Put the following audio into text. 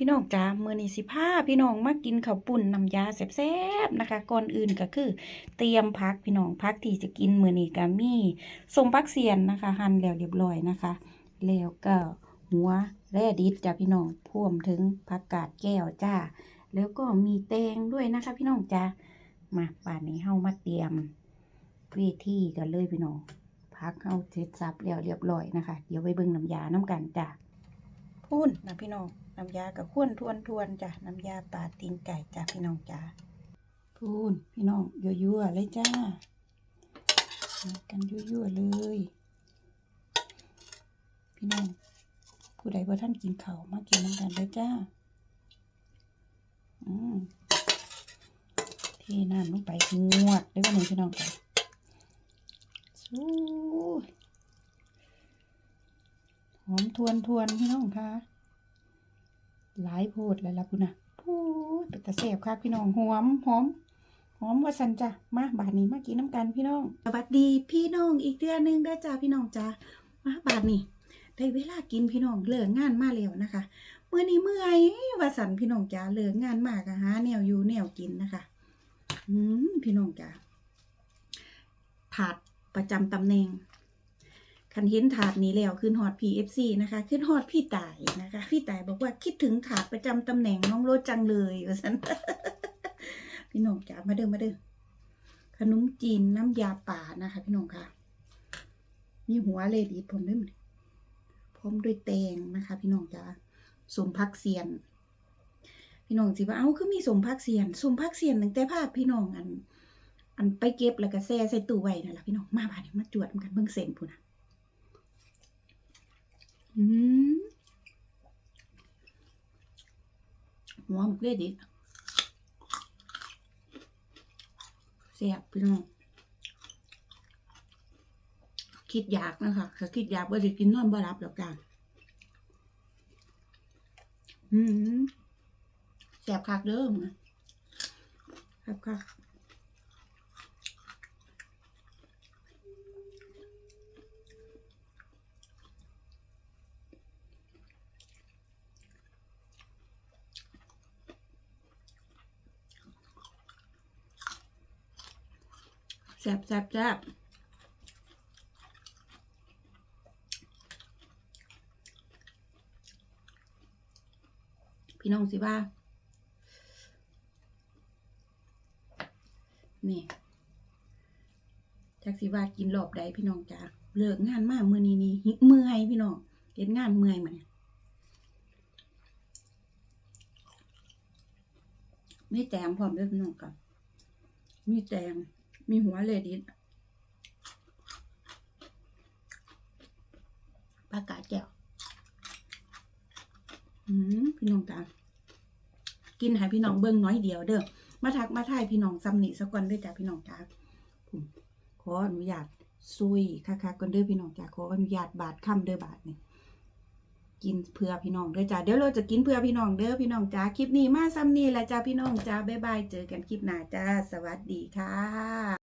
พี่น้องจ้ามือนี้สิพาพี่น้องมากินข้าวปุ้นน้ำยาแซ่บๆนะคะก่อนอื่นก็คือ เตรียมผักพี่น้องผักที่จะกินมือนี้ก็มีส้มผักเสียนนะคะ หั่นแล้วเรียบร้อยนะคะ แล้วก็หัวแร่ดิบจ้าพี่น้องพ่วมถึงผักกาดแก้วจ้า แล้วก็มีแตงด้วยนะคะ พี่น้องจ้ามาป่านนี้เฮามาเตรียมเวทีกันเลยพี่น้องพักเฮาเสร็จสับแล้วเรียบร้อยนะคะ เดี๋ยวไปเบิ่งน้ำยาน้ำกันจ้า พูนนะพี่น้องน้ำยากับข้วนทวนทวนจ้ะน้ำยาปลาตีนไก่จ้ะพี่น้องจ้าพูนพี่น้องยั่วๆเลยจ้ามากันยั่วๆเลย พี่น้องผู้ใดว่าท่านกินเขามากินน้ำกันเลยจ้าอืมเทน้ำลงไปงวดได้ว่าหนพี่น้องจ้าสู้หอ มทวนทวนพี่น้องค่ะหลายโพดแล้วล่ะคุณนะพูดเป็นตะแสบค่ะพี่น้องหอมหอมหอมว่าสันจ้ะมาบาทนี้มากินน้ำกันพี่น้องสวัสดีพี่น้องอีกเดือนหนึงเด้จ้าพี่น้องจ้ามาบาทนี้ได้เวลากินพี่น้องเลิกงานมาแล้วนะคะเมื่อนี้เมื่อยว่าสันพี่น้องจ้าเลิกงานมากะหาแนวอยู่แนวกินนะคะอืมพี่น้องจ้าถาดประจำตำแหน่ง คันเห็นถาดนี้แล้วขึ้นฮอด PFC นะคะขึ้นฮอดพี่ต่ายนะคะ พี่ต่ายบอกว่าคิดถึงถาดประจำตำแหน่งน้องโรดจังเลยว่าฉันพี่น้องจ๋ามาเด้อมาเด้อขนมจีนน้ำยาป่านะคะ พี่น้องค่ะ มีหัวเลดีพร้อมด้วยพร้อมด้วยแตงนะคะ พี่น้องจ๋าสมพักเสียน พี่น้องสิว่าเอ้าคือมีสมพักเสียนสมพักเสียนตั้งแต่ภาพพี่น้องอัน อันไปเก็บแล้วก็แช่ใส่ตู้ไว้นั่นแหละพี่น้องมาบ้านมาจวดมันกันเบิ่งเส้นพุ่นน่ะ อืม หัวหมกเลยดดิแซ่บพี่น้องคิดอยากนะคะถ้าคิดอยากว่าจะกินนอนบ่รับแล้วกันอืมแซ่บคักเด้อนะแซ่บคัก แซ่บแซ่บแซ่บพี่น้องสิว่า นี่จักสิว่ากินรอบใดพี่น้องจ้าเลิกงานมากมือนี้นี่หิเมื่อยพี่น้องเห็นงานเมื่อยมาเนี่ยมีแตงพร้อมด้วยพี่น้องกับมีแตง มีหัวเลดิสปากาดแก้วอืมพี่น้องจ้ากินให้พี่น้องเบิ่งน้อยเดียวเด้อ มาทักมาทายพี่น้องซ้ำนี่สักก่อนด้วยจ้าพี่น้องจ้าขออนุญาตซุยค่ะๆก่อนเด้อพี่น้องจ้าขออนุญาตบาทค่ำเด้อบาทนี่กินเพื่อพี่น้องเด้อจ้าเดี๋ยวเราจะกินเพื่อพี่น้องเด้อพี่น้องจ้าคลิปนี้มาซ้ำนี่แหละจ้าพี่น้องจ้าบ๊ายบายเจอกันคลิปหน้าจ้าสวัสดีค่ะ